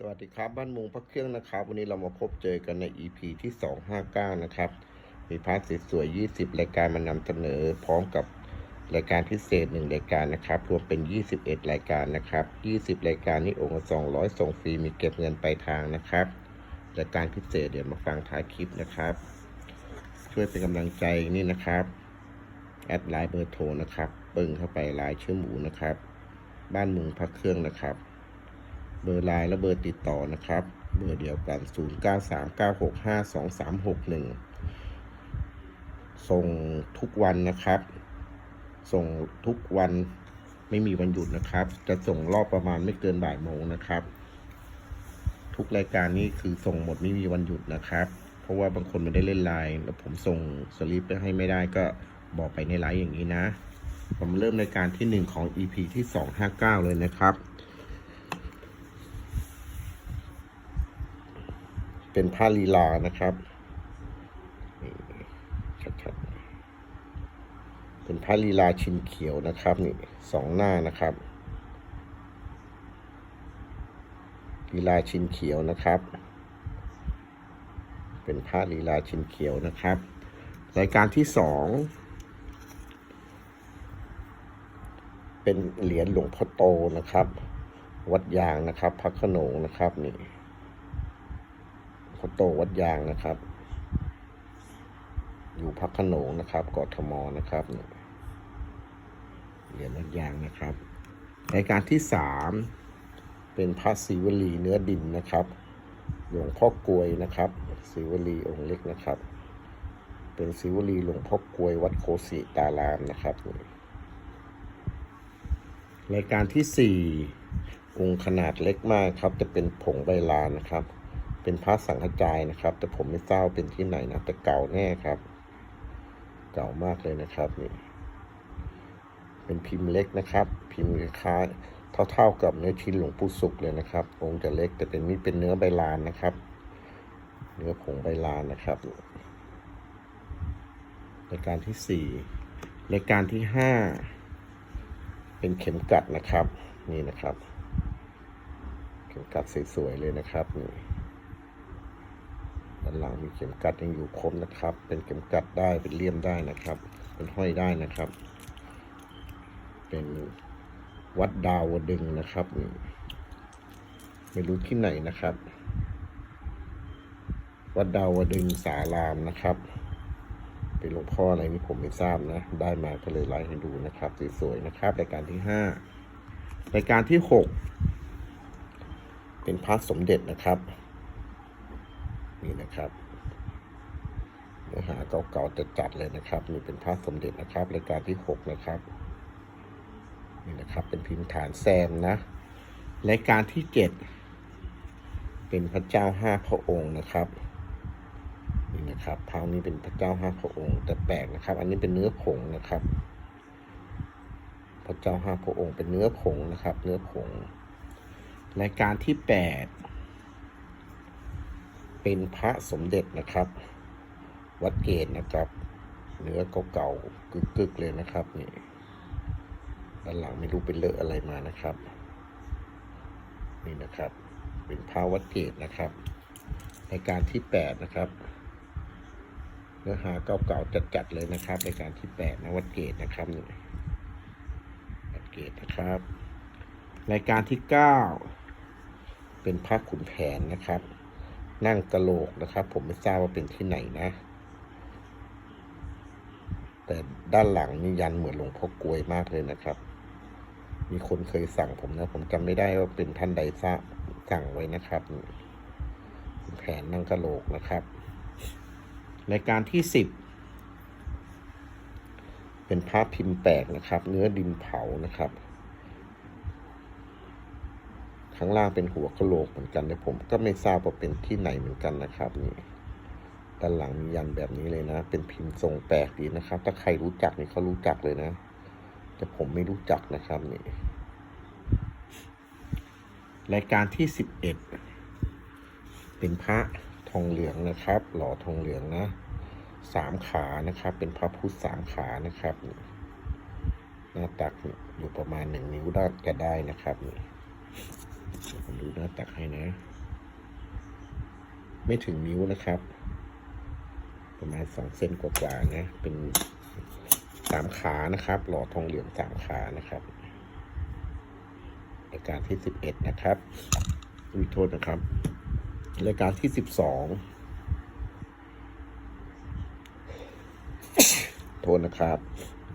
สวัสดีครับบ้านมุงพระเครื่องนะครับ วันนี้เรามาพบเจอกันใน EP ที่ 259 นะครับ มีพาร์ทสวยๆ20 รายการมานำเสนอ พร้อมกับรายการพิเศษ 1 รายการนะครับ รวมเป็น 21 รายการนะครับ 20 รายการนี้องค์ละ200 ส่งฟรีมีเก็บเงินปลายทางนะครับ รายการพิเศษเดี๋ยวมาฟังท้ายคลิปนะครับ ช่วยเป็นกำลังใจนี่นะครับ แอดไลน์เบอร์โทรนะครับ ปึ้งเข้าไปไลน์ชื่อหมูนะครับ บ้านมุงพระเครื่องนะครับ เบอร์ไลน์และเบอร์ติดต่อนะครับ เบอร์เดียวกัน 0939652361 ส่งทุกวันนะครับ ส่งทุกวันไม่มีวันหยุดนะครับ จะส่งรอบประมาณไม่เกินบ่ายโมงนะครับ ทุกรายการนี้คือส่งหมดไม่มีวันหยุดนะครับ เพราะว่าบางคนไม่ได้เล่นไลน์แล้วผมส่งสลิปไปให้ไม่ได้ก็บอกไปในไลน์อย่างนี้นะ ผมเริ่มรายการที่หนึ่งของ EP ที่ 259 เลยนะครับ เป็นผ้าลีลานะครับนี่ชัดๆเป็นผ้าลีลาชินเขียวนะครับนี่สองหน้านะครับลีลาชินเขียวนะครับ เป็นผ้าลีลาชินเขียวนะครับ รายการที่สองเป็นเหรียญหลวงพ่อโตนะครับ วัดยางนะครับพระขนงนะครับนี่ โตวัดยางนะครับ อยู่พักขนงนะครับกทมนะครับเหรียญวัดยางนะครับรายการที่สามเป็นพระศิวลีเนื้อดินนะครับหลวงพ่อกลวยนะครับศิวลีองค์เล็กนะครับ เป็นศิวลีหลวงพ่อกลวยวัดโคสิตารามนะครับนี่รายการที่สี่องค์ขนาดเล็กมากครับ จะเป็นผงใบลานนะครับ เป็นพระสังฆจายนะครับ แต่ผมไม่ทราบว่าเป็นที่ไหนนะแต่เก่าแน่ครับ เก่ามากเลยนะครับนี่เป็นพิมพ์เล็กนะครับ พิมพ์คล้ายเท่าๆกับเนื้อชิ้นหลวงปู่สุกเลยนะครับ องค์จะเล็กแต่เป็นนี่เป็นเนื้อใบลานนะครับ เนื้อผงใบลานนะครับรายการที่สี่รายการที่ห้าเป็นเข็มกัดนะครับ นี่นะครับ เข็มกัดสวยๆเลยนะครับนี่ หลังมีเข็มกัดยังอยู่คมนะครับ เป็นเข็มกัดได้เป็นเลี่ยมได้นะครับ เป็นห้อยได้นะครับ เป็นวัดดาวดึงนะครับ ไม่รู้ที่ไหนนะครับ วัดดาวดึงสารามนะครับ เป็นหลวงพ่ออะไรนี่ผมไม่ทราบนะ ได้มาก็เลยไลฟ์ให้ดูนะครับสวยๆนะครับรายการที่ห้ารายการที่หกเป็นพระสมเด็จนะครับ นี่นะครับเนื้อหาเก่าๆจัดๆเลยนะครับนี่เป็นพระสมเด็จนะครับรายการที่หกนะครับนี่นะครับ เป็นพิมพ์ฐานแซมนะรายการที่เจ็ดเป็นพระเจ้าห้าพระองค์นะครับนี่นะครับพระนี้เป็นพระเจ้าห้าพระองค์ แต่แปลกนะครับ อันนี้เป็นเนื้อผงนะครับ พระเจ้าห้าพระองค์เป็นเนื้อผงนะครับ เนื้อผงรายการที่แปด เป็นพระสมเด็จนะครับ วัดเกตนะครับเนื้อเก่าๆกึกๆเลยนะครับนี่ด้านหลังไม่รู้เป็นเลอะอะไรมานะครับ นี่นะครับ เป็นพระวัดเกตนะครับรายการที่แปดนะครับเนื้อหาเก่าๆจัดๆเลยนะครับรายการที่แปดนะวัดเกตนะครับนี่วัดเกตนะครับ รายการที่เก้าเป็นพระขุนแผนนะครับ นั่งกะโหลกนะครับ ผมไม่ทราบว่าเป็นที่ไหนนะ แต่ด้านหลังนี่ยันเหมือนหลวงพ่อกลวยมากเลยนะครับ มีคนเคยสั่งผมนะ ผมจำไม่ได้ว่าเป็นท่านใดทราบสั่งไว้นะครับ แผนนั่งกะโหลกนะครับรายการที่สิบเป็นภาพพิมพ์แปลกนะครับ เนื้อดินเผานะครับ ข้างล่างเป็นหัวกะโหลกเหมือนกันแต่ผมก็ไม่ทราบว่าเป็นที่ไหนเหมือนกันนะครับนี่ด้านหลังมียันแบบนี้เลยนะ เป็นพิมพ์ทรงแปลกดีนะครับ ถ้าใครรู้จักนี่เขารู้จักเลยนะ แต่ผมไม่รู้จักนะครับนี่รายการที่สิบเอ็ดเป็นพระทองเหลืองนะครับ หล่อทองเหลืองนะสามขานะครับ เป็นพระพุทธสามขานะครับนี่หน้าตักอยู่ประมาณหนึ่งนิ้วได้จะได้นะครับนี่ ดูหน้าตักให้นะ ไม่ถึงนิ้วนะครับ ประมาณสองเซนกว่าๆนะ เป็นสามขานะครับ หล่อทองเหลืองสามขานะครับรายการที่สิบเอ็ดนะครับวิโทษนะครับรายการที่สิบสองโทษนะครับ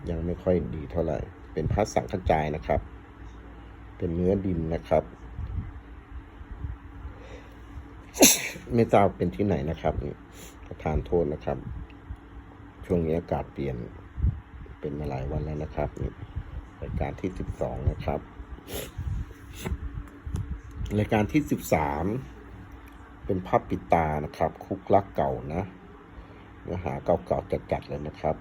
ยังไม่ค่อยดีเท่าไหร่ เป็นพัสสังขจายนะครับ เป็นเนื้อดินนะครับ ไม่ทราบเป็นที่ไหนนะครับประทานโทษนะครับ ช่วงนี้อากาศเปลี่ยนเป็นมาหลายวันแล้วนะครับรายการที่สิบสองนะครับรายการที่สิบสามเป็นภาพปิดตานะครับ คุกลักเก่านะเนื้อหาเก่าๆจัดๆเลยนะครับ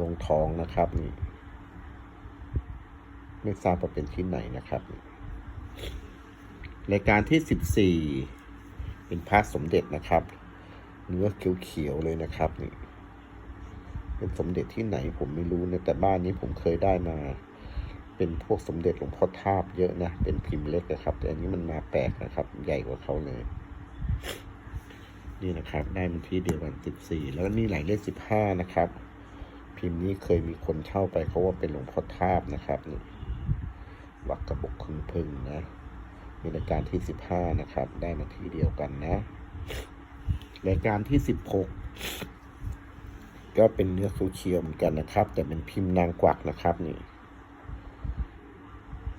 ลงทองนะครับนี่ไม่ทราบว่าเป็นที่ไหนนะครับรายการที่สิบสี่ เป็นพระสมเด็จนะครับ เนื้อเขียวๆเลยนะครับนี่เป็นสมเด็จที่ไหนผมไม่รู้นะแต่บ้านนี้ผมเคยได้มา เป็นพวกสมเด็จหลวงพ่อทาบเยอะนะ เป็นพิมพ์เล็กนะครับ แต่อันนี้มันมาแปลกนะครับ ใหญ่กว่าเขาเลย นี่นะครับ ได้มันที่เดียวกันสิบสี่แล้วนี่หลายเลขสิบห้านะครับ พิมพ์นี้เคยมีคนเช่าไปเขาว่าเป็นหลวงพ่อทาบนะครับนี่วักกระบกคึงพึ่งนะ มีรายการที่สิบห้านะครับ ได้มาที่เดียวกันนะรายการที่สิบหกก็เป็นเนื้อเขียวๆเหมือนกันนะครับ แต่เป็นพิมพ์นางกวักนะครับนี่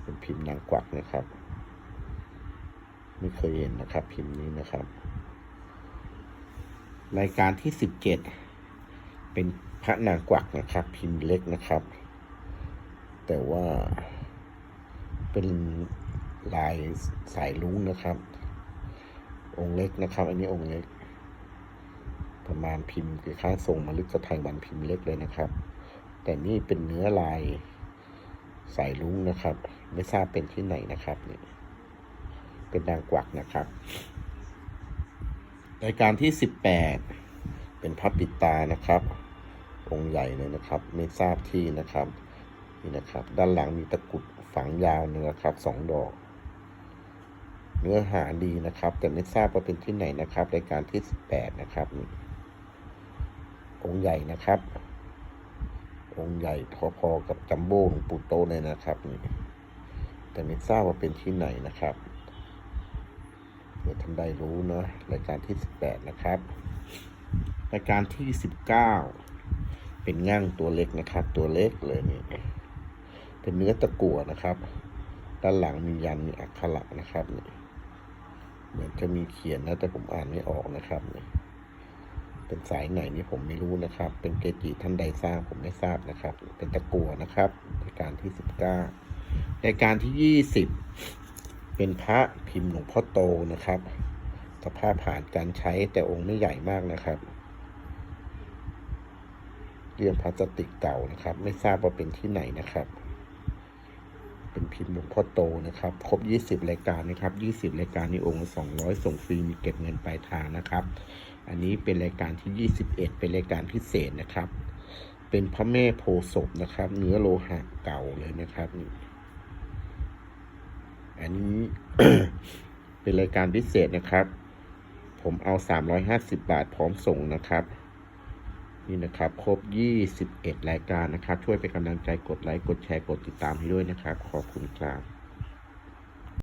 เป็นพิมพ์นางกวักนะครับ ไม่เคยเห็นนะครับ พิมพ์นี้นะครับ รายการที่สิบเจ็ดเป็นพระนางกวักนะครับ พิมพ์เล็กนะครับ แต่ว่าเป็น ลายสายลุ้งนะครับ องค์เล็กนะครับ อันนี้องค์เล็ก ประมาณพิมพ์คล้ายๆทรงมฤคไทยวันพิมพ์เล็กเลยนะครับ แต่นี่เป็นเนื้อลายสายลุ้งนะครับ ไม่ทราบเป็นที่ไหนนะครับนี่เป็นนางกวักนะครับรายการที่สิบแปดเป็นพับปิตานะครับ องค์ใหญ่เลยนะครับ ไม่ทราบที่นะครับนี่นะครับ ด้านหลังมีตะกุดฝังยาวเนื้อครับสองดอก เนื้อหาดีนะครับ แต่ไม่ทราบว่าเป็นที่ไหนนะครับรายการที่สิบแปดนะครับองค์ใหญ่นะครับ องค์ใหญ่พอๆกับจัมโบ้หลวงปู่โตเลยนะครับนี่แต่ไม่ทราบว่าเป็นที่ไหนนะครับเดี๋ยวท่านใดรู้เนาะรายการที่สิบแปดนะครับรายการที่สิบเก้าเป็นง่างตัวเล็กนะครับ ตัวเล็กเลยนี่เป็นเนื้อตะกั่วนะครับ ด้านหลังมียันมีอักขระนะครับนี่ เหมือนจะมีเขียนนะแต่ผมอ่านไม่ออกนะครับนี่เป็นสายไหนนี่ผมไม่รู้นะครับ เป็นเกจิท่านใดสร้างผมไม่ทราบนะครับ เป็นตะกัวนะครับรายการที่สิบเก้ารายการที่ยี่สิบเป็นพระพิมพ์หลวงพ่อโตนะครับ สภาพผ่านการใช้แต่องค์ไม่ใหญ่มากนะครับเรียมพลาสติกเก่านะครับ ไม่ทราบว่าเป็นที่ไหนนะครับ เป็นพิมพ์หลวงพ่อโตนะครับ ครบ 20 รายการนะครับ 20 รายการนี้องค์ 200 ส่งฟรีมีเก็บเงินปลายทางนะครับ อันนี้เป็นรายการที่ 21 เป็นรายการพิเศษนะครับ เป็นพระแม่โพศพนะครับ เนื้อโลหะเก่าเลยนะครับ อันนี้เป็นรายการพิเศษนะครับ ผมเอา 350 บาทพร้อมส่งนะครับ นี่นะครับ ครบ 21 รายการนะครับ ช่วยเป็นกำลังใจกดไลค์ กดแชร์ กดติดตามให้ด้วยนะครับ ขอบคุณครับ